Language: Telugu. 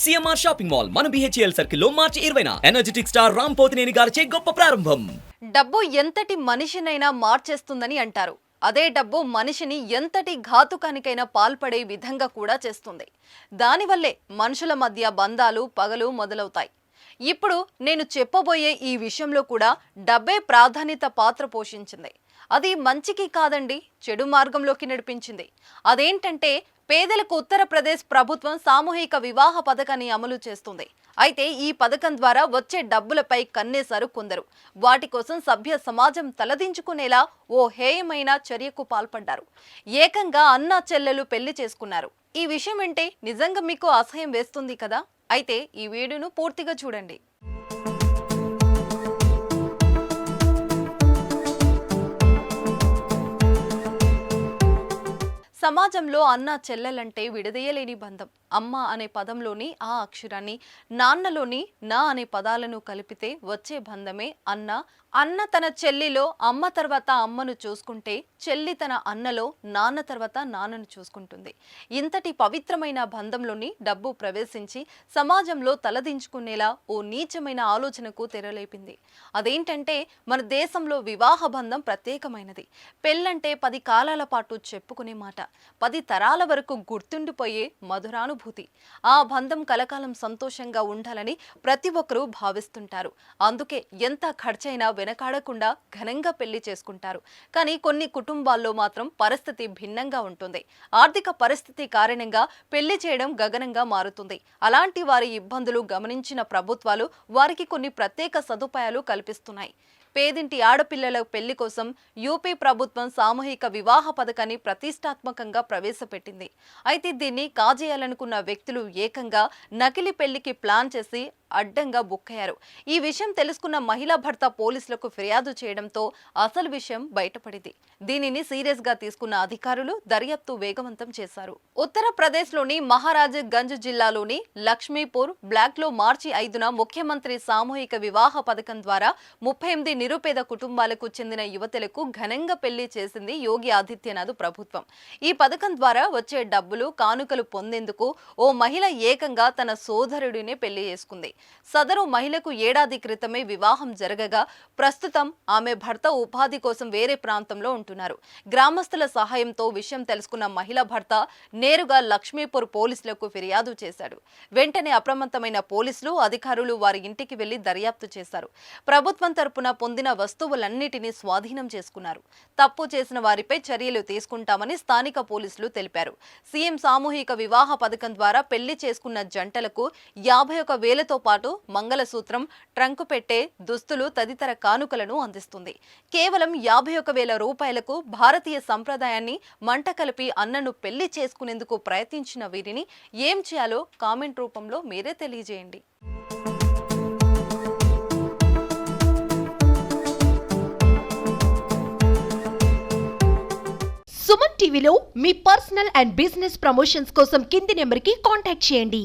సిఎంఆర్ షాపింగ్ మాల్ మన బిహెచ్ఎల్ సర్కిల్లో మార్చి ఇరవైన. ఎనర్జెటిక్ స్టార్ రామ్ పోతినేని గారిచే గొప్ప ప్రారంభం. డబ్బు ఎంతటి మనిషినైనా మార్చేస్తుందని అంటారు. అదే డబ్బు మనిషిని ఎంతటి ఘాతుకానికైనా పాల్పడే విధంగా కూడా చేస్తుంది. దానివల్లే మనుషుల మధ్య బంధాలు పగలు మొదలవుతాయి. ఇప్పుడు నేను చెప్పబోయే ఈ విషయంలో కూడా డబ్బే ప్రాధాన్యత పాత్ర పోషించింది. అది మంచికి కాదండి చెడు మార్గంలోకి నడిపించింది. అదేంటంటే పేదలకు ఉత్తరప్రదేశ్ ప్రభుత్వం సామూహిక వివాహ పథకాన్ని అమలు చేస్తుంది. అయితే ఈ పథకం ద్వారా వచ్చే డబ్బులపై కన్నేశారు కొందరు. వాటి కోసం సభ్య సమాజం తలదించుకునేలా ఓ హేయమైన చర్యకు పాల్పడ్డారు. ఏకంగా అన్నా చెల్లెలు పెళ్ళి చేసుకున్నారు. ఈ విషయం అంటే నిజంగా మీకు అసహ్యం వేస్తుంది కదా? అయితే ఈ వీడియోను పూర్తిగా చూడండి. సమాజంలో అన్న చెల్లెలంటే విడదీయలేని బంధం. అమ్మ అనే పదంలోని ఆ అక్షరాన్ని నాన్నలోని నా అనే పదాలను కలిపితే వచ్చే బంధమే అన్న. అన్న తన చెల్లిలో అమ్మ తర్వాత అమ్మను చూసుకుంటే చెల్లి తన అన్నలో నాన్న తర్వాత నాన్నను చూసుకుంటుంది. ఇంతటి పవిత్రమైన బంధంలోని డబ్బు ప్రవేశించి సమాజంలో తలదించుకునేలా ఓ నీచమైన ఆలోచనకు తెరలేపింది. అదేంటంటే మన దేశంలో వివాహ బంధం ప్రత్యేకమైనది. పెళ్ళంటే పది కాలాల పాటు చెప్పుకునే మాట. పది తరాల వరకు గుర్తుండిపోయే మధురానుభూతి. ఆ బంధం కలకాలం సంతోషంగా ఉండాలని ప్రతి ఒక్కరూ భావిస్తుంటారు. అందుకే ఎంత ఖర్చైనా వెనకాడకుండా ఘనంగా పెళ్ళి చేసుకుంటారు. కానీ కొన్ని కుటుంబాల్లో మాత్రం పరిస్థితి భిన్నంగా ఉంటుంది. ఆర్థిక పరిస్థితి కారణంగా పెళ్ళి చేయడం గగనంగా మారుతుంది. అలాంటి వారి ఇబ్బందులు గమనించిన ప్రభుత్వాలు వారికి కొన్ని ప్రత్యేక సదుపాయాలు కల్పిస్తున్నాయి. పేదింటి ఆడపిల్లల పెళ్ళి కోసం యూపీ ప్రభుత్వం సామూహిక వివాహ పథకాన్ని ప్రతిష్టాత్మకంగా ప్రవేశపెట్టింది. అయితే దీన్ని కాజేయాలనుకున్న వ్యక్తులు ఏకంగా నకిలీ పెళ్ళికి ప్లాన్ చేసి అడ్డంగా బుక్కయ్యారు ఈ విషయం తెలుసుకున్న మహిళా భర్త పోలీసులకు ఫిర్యాదు చేయడంతో అసలు విషయం బయటపడింది. దీనిని సీరియస్గా తీసుకున్న అధికారులు దర్యాప్తు వేగవంతం చేశారు. ఉత్తరప్రదేశ్లోని మహారాజ్ గంజ్ జిల్లాలోని లక్ష్మీపూర్ బ్లాక్లో మార్చి ఐదున ముఖ్యమంత్రి సామూహిక వివాహ పథకం ద్వారా ముప్పై ఎనిమిది నిరుపేద కుటుంబాలకు చెందిన యువతులకు ఘనంగా పెళ్ళి చేసింది యోగి ఆదిత్యనాథ్ ప్రభుత్వం. ఈ పథకం ద్వారా వచ్చే డబ్బులు కానుకలు పొందేందుకు ఓ మహిళ ఏకంగా తన సోదరుడినే పెళ్ళి చేసుకుంది. సదరు మహిళకు ఏడాది క్రితమే వివాహం జరగగా ప్రస్తుతం ఆమె భర్త ఉపాధి కోసం వేరే ప్రాంతంలో ఉంటున్నారు. గ్రామస్తుల సహాయంతో విషయం తెలుసుకున్న మహిళ భర్త నేరుగా లక్ష్మీపూర్ పోలీసులకు ఫిర్యాదు చేశాడు. వెంటనే అప్రమత్తమైన పోలీసులు అధికారులు వారి ఇంటికి వెళ్ళి దర్యాప్తు చేశారు. ప్రభుత్వం తరపున పొందిన వస్తువులన్నిటినీ స్వాధీనం చేసుకున్నారు. తప్పు చేసిన వారిపై చర్యలు తీసుకుంటామని స్థానిక పోలీసులు తెలిపారు. సీఎం సామూహిక వివాహ పథకం ద్వారా పెళ్ళి చేసుకున్న జంటలకు యాభై ఒక వేలతో పాటు మంగళసూత్రం ట్రంకు పెట్టే దుస్తులు తదితర కానుకలను అందిస్తుంది. కేవలం యాభై ఒక వేల రూపాయలకు భారతీయ సంప్రదాయాన్ని మంట కలిపి అన్నను పెళ్ళి చేసుకునేందుకు ప్రయత్నించిన వీరిని ఏం చేయాలో కామెంట్ రూపంలో మీరే తెలియజేయండి. సుమన్ టీవీలో మీ పర్సనల్ అండ్ బిజినెస్ ప్రమోషన్స్ కోసం కింది నెంబర్కి కాంటాక్ట్ చేయండి.